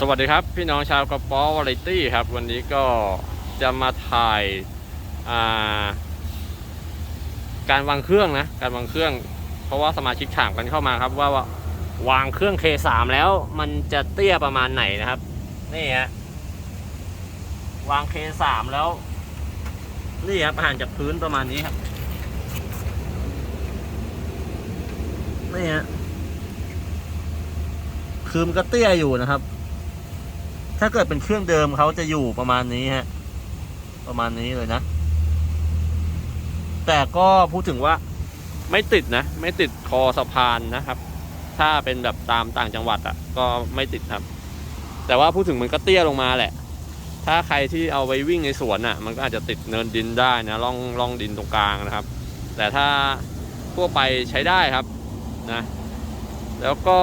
สวัสดีครับ พี่น้องชาวกระป๋อวาไรตี้ครับ วันนี้ก็จะมาถ่ายาการวางเครื่องนะ การวางเครื่อง เพราะว่าสมาชิกถามกันเข้ามาครับว่าว่าวางเครื่อง K3 แล้วมันจะเตี้ยประมาณไหนนะครับ นี่ฮะวาง K3 แล้ว นี่ครับห่างจากพื้นประมาณนี้ครับนี่ฮะคือมันก็เตี้ยอยู่นะครับ ถ้าเกิดเป็นเครื่องเดิมเขาจะอยู่ประมาณนี้ฮะ ประมาณนี้เลยนะ แต่ก็พูดถึงว่าไม่ติดนะ ไม่ติดคอสะพานนะครับ ถ้าเป็นแบบตามต่างจังหวัดอะ ก็ไม่ติดครับ แต่ว่าพูดถึงมันก็เตี้ยลงมาแหละ ถ้าใครที่เอาไปวิ่งในสวนอะ มันก็อาจจะติดเนินดินได้นะร่องร่องดินตรงกลางนะครับ แต่ถ้าทั่วไปใช้ได้ครับนะ แล้วก็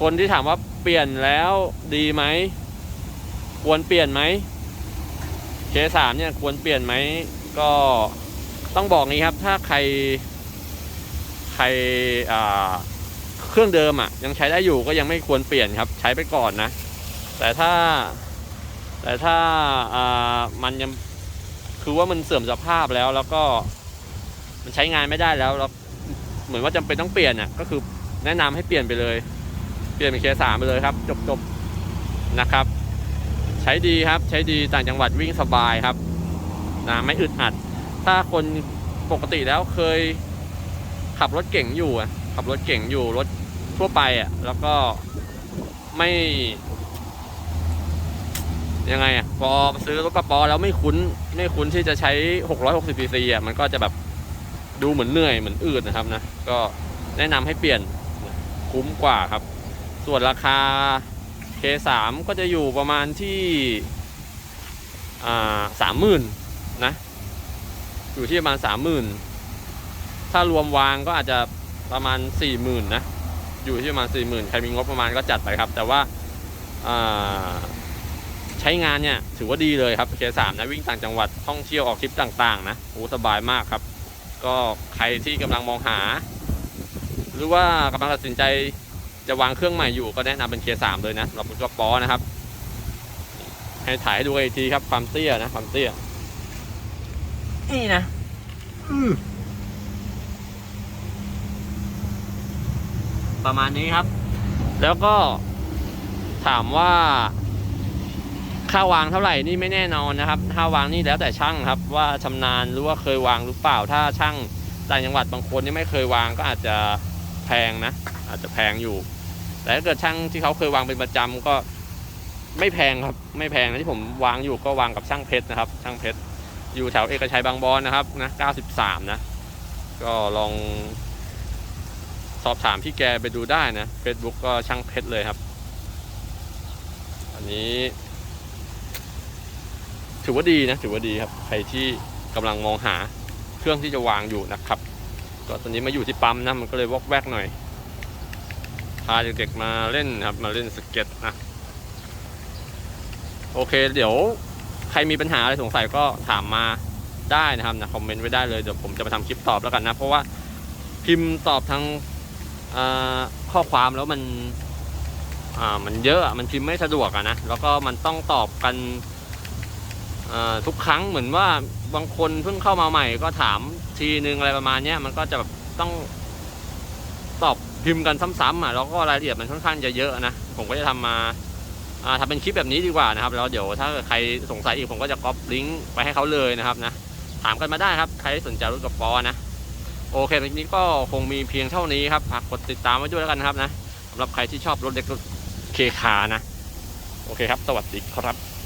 คนที่ถามว่าเปลี่ยนแล้วดีไหม ควรเปลี่ยนไหมเคสามเนี่ยควรเปลี่ยนไหม ก็ต้องบอกงี้ครับ ถ้าใคร ใครเครื่องเดิมอะ ยังใช้ได้อยู่ก็ยังไม่ควรเปลี่ยนครับ ใช้ไปก่อนนะ แต่ถ้า แต่ถ้าอ่ามันยังคือว่ามันเสื่อมสภาพแล้วแล้วก็มันใช้งานไม่ได้แล้วแล้วเหมือนว่าจำเป็นต้องเปลี่ยนอะก็คือแนะนำให้เปลี่ยนไปเลย เปลี่ยนเป็นเคสามไปเลยครับ จบจบนะครับ ใช้ดีครับใช้ดีต่างจังหวัดวิ่งสบายครับนะไม่อึดอัด ถ้าคนปกติแล้วเคยขับรถเก่งอยู่ขับรถเก่งอยู่รถทั่วไปอะแล้วก็ไม่ยังไงอะพอซื้อรถกระป๋อแล้วไม่คุ้น ไม่คุ้นที่จะใช้ 660 cc อะมันก็จะแบบดูเหมือนเหนื่อยเหมือนอืดนะครับนะ ก็แนะนำให้เปลี่ยนคุ้มกว่าครับ ส่วนราคา K3 ก็จะอยู่ประมาณที่สามหมื่นนะ อยู่ที่ประมาณสามหมื่นถ้ารวมวางก็อาจจะประมาณสี่หมื่นนะ อยู่ที่ประมาณสี่หมื่นใครมีงบประมาณก็จัดไปครับ แต่ว่าาใช้งานเนี่ยถือว่าดีเลยครับ K3 นะวิ่งต่างจังหวัดท่องเที่ยวออกทริปต่างๆ นะโอ้สบายมากครับ ก็ใครที่กำลังมองหา หรือว่ากำลังตัดสินใจ จะวางเครื่องใหม่อยู่ก็แนะนำเป็นเคสามเลยนะสำหรับรถปอนะครับ ให้ถ่ายให้ดูอีกทีครับความเตี้ยนะความเตี้ย นี่นะอื้อประมาณนี้ครับ แล้วก็ถามว่า ค่าวางเท่าไหร่นี่ไม่แน่นอนนะครับค่าวางนี่แล้วแต่ช่างครับ ว่าชำนาญหรือว่าเคยวางหรือเปล่า ถ้าช่างต่างจังหวัดบางคนนี่ไม่เคยวางก็อาจจะแพงนะ อาจจะแพงอยู่ แต่ถ้าเกิดช่างที่เขาเคยวางเป็นประจำก็ไม่แพงครับ ไม่แพงนะที่ผมวางอยู่ก็วางกับช่างเพชรนะครับ ช่างเพชรอยู่แถวเอกชัยบางบอนนะครับนะ93 นะ ก็ลองสอบถามพี่แกไปดูได้นะ Facebook ก็ช่างเพชรเลยครับ อันนี้ ถือว่าดีนะ ถือว่าดีครับ ใครที่กำลังมองหาเครื่องที่จะวางอยู่นะครับ ก็ตอนนี้มาอยู่ที่ปั๊มนะ มันก็เลยวอกแวกหน่อยาเด็กๆมาเล่นครับ มาเล่นสเก็ตนะโอเค เดี๋ยวใครมีปัญหาอะไรสงสัยก็ถามมาได้นะครับนะคอมเมนต์ไว้ได้เลยเดี๋ยวผมจะมาทำคลิปตอบแล้วกันนะ เพราะว่าพิมพ์ตอบทางข้อความแล้วมันมันเยอะมันพิมพ์ไม่สะดวกอะนะแล้วก็มันต้องตอบกันทุกครั้งเหมือนว่าบางคนเพิ่งเข้ามาใหม่ ก็ถามทีนึงอะไรประมาณนี้มันก็จะแบบต้องตอบ พิมพ์กันซ้ำๆอะแล้วก็รายละเอียดมันค่อนข้างจะเยอะนะ ผมก็จะทำมาอ่าทำเป็นคลิปแบบนี้ดีกว่านะครับ แล้วเดี๋ยวถ้าใครสงสัยอีกผมก็จะก๊อปลิงก์ไปให้เขาเลยนะครับนะ ถามกันมาได้ครับ ใครสนใจรถกับปอนะ โอเควันนี้ก็คงมีเพียงเท่านี้ครับฝากกดติดตามไว้ด้วยแล้วกันนะครับนะสำหรับใครที่ชอบรถเล็กรถเคคานะ โอเคครับ สวัสดีครับ